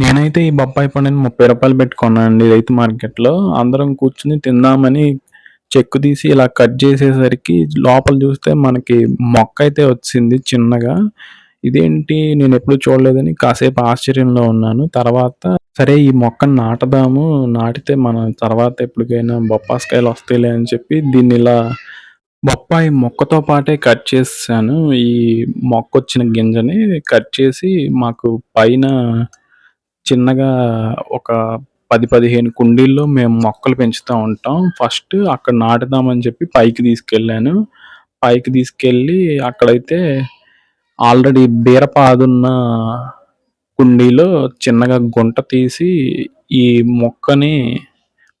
నేనైతే ఈ బొప్పాయి పండుని ముప్పై రూపాయలు పెట్టి కొన్నానండి రైతు మార్కెట్‌లో. అందరం కూర్చొని తిందామని చెక్కు తీసి ఇలా కట్ చేసేసరికి లోపల చూస్తే మనకి మొక్క అయితే వచ్చింది చిన్నగా. ఇదేంటి నేను ఎప్పుడు చూడలేదని కాసేపు ఆశ్చర్యంలో ఉన్నాను. తర్వాత సరే ఈ మొక్కను నాటుదాము. నాటితే మన తర్వాత ఎప్పటికైనా బొప్పాస్కాయలు వస్తాయిలే అని చెప్పి దీన్ని ఇలా బొప్పాయి మొక్కతో పాటే కట్ చేసాను ఈ మొక్క వచ్చిన గింజని కట్ చేసి మాకు పైన చిన్నగా ఒక 10, 15 కుండీల్లో మేము మొక్కలు పెంచుతూ ఉంటాం. ఫస్ట్ అక్కడ నాటుదామని చెప్పి పైకి తీసుకెళ్ళాను. పైకి తీసుకెళ్ళి అక్కడైతే ఆల్రెడీ బీరపాదున్న కుండీలో చిన్నగా గుంట తీసి ఈ మొక్కని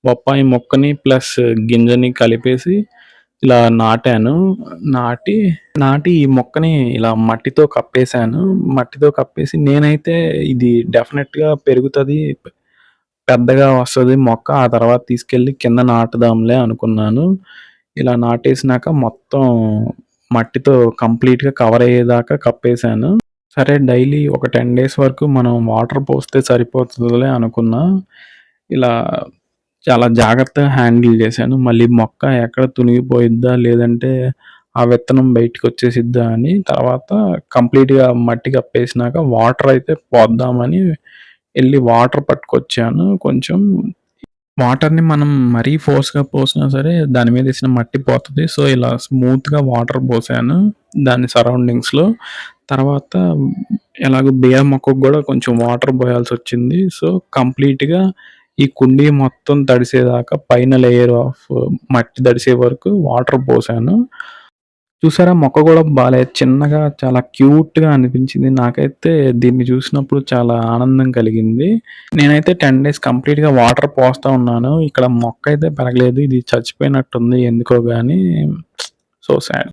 బొప్పాయి మొక్కని ప్లస్ గింజని కలిపేసి ఇలా నాటాను. నాటి నాటి ఈ మొక్కని ఇలా మట్టితో కప్పేసాను. మట్టితో కప్పేసి నేనైతే ఇది డెఫినెట్గా పెరుగుతుంది పెద్దగా వస్తుంది మొక్క. ఆ తర్వాత తీసుకెళ్ళి కింద నాటుదాంలే అనుకున్నాను. ఇలా నాటేసినాక మొత్తం మట్టితో కంప్లీట్‌గా కవర్ అయ్యేదాకా కప్పేసాను. సరే డైలీ ఒక 10 డేస్ వరకు మనం వాటర్ పోస్తే సరిపోతుందిలే అనుకున్నా. ఇలా చాలా జాగ్రత్తగా హ్యాండిల్ చేశాను. మళ్ళీ మొక్క ఎక్కడ తునిగిపోయిద్దా? లేదంటే ఆ విత్తనం బయటికొచ్చేసిద్దా అని తర్వాత కంప్లీట్‌గా మట్టి కప్పేసినాక వాటర్ అయితే పోద్దామని వెళ్ళి వాటర్ పట్టుకొచ్చాను. కొంచెం వాటర్‌ని మనం మరీ ఫోర్స్‌గా పోసినా సరే దాని మీద వేసిన మట్టి పోతుంది సో, ఇలా స్మూత్‌గా వాటర్ పోసాను దాని సరౌండింగ్స్‌లో. తర్వాత ఎలాగో బియ్యం మొక్కకు కూడా కొంచెం వాటర్ పోయాల్సి వచ్చింది సో, కంప్లీట్‌గా ఈ కుండీ మొత్తం తడిసేదాకా పైన లేయర్ ఆఫ్ మట్టి తడిసే వరకు వాటర్ పోసాను. చూసారా మొక్క కూడా బాగాలే చిన్నగా చాలా క్యూట్‌గా అనిపించింది. నాకైతే దీన్ని చూసినప్పుడు చాలా ఆనందం కలిగింది. నేనైతే 10 డేస్ కంప్లీట్‌గా వాటర్ పోస్తూ ఉన్నాను. ఇక్కడ మొక్క అయితే పెరగలేదు. ఇది చచ్చిపోయినట్టుంది ఎందుకో కానీ సో సాడ్.